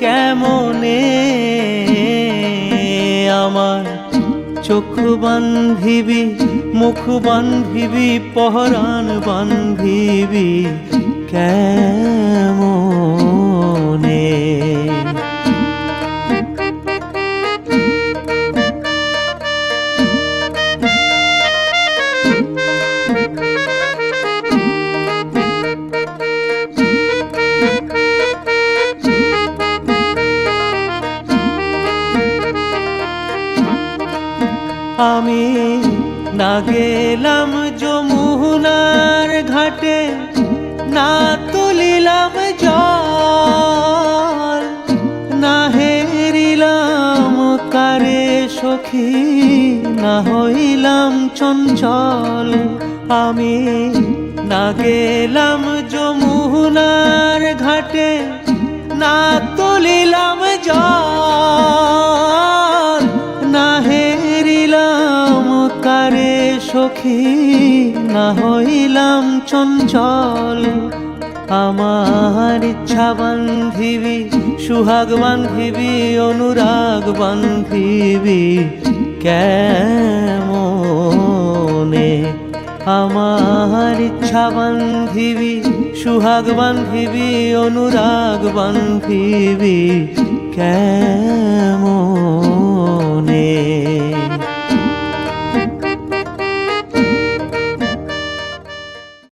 কেমনে আমার চোখ বান্ধিবি মুখ বান্ধিবি পহরান বান্ধিবি কেমনে আমি না গেলাম যমুনার ঘাটে, না তুলিলাম জল, না হেরিলাম কারে সখী, না হইলাম চঞ্চল। আমি না গেলাম যমুনার ঘাটে, না তুলিলাম জল। সখী, না হইলাম চঞ্চল। আমার ইচ্ছা বান্ধিবি, সুহাগ বান্ধিবি, অনুরাগ বান্ধিবি, কেমনে? আমার ইচ্ছা বান্ধিবি, সুহাগ বান্ধিবি, অনুরাগ বান্ধিবি, কেমন?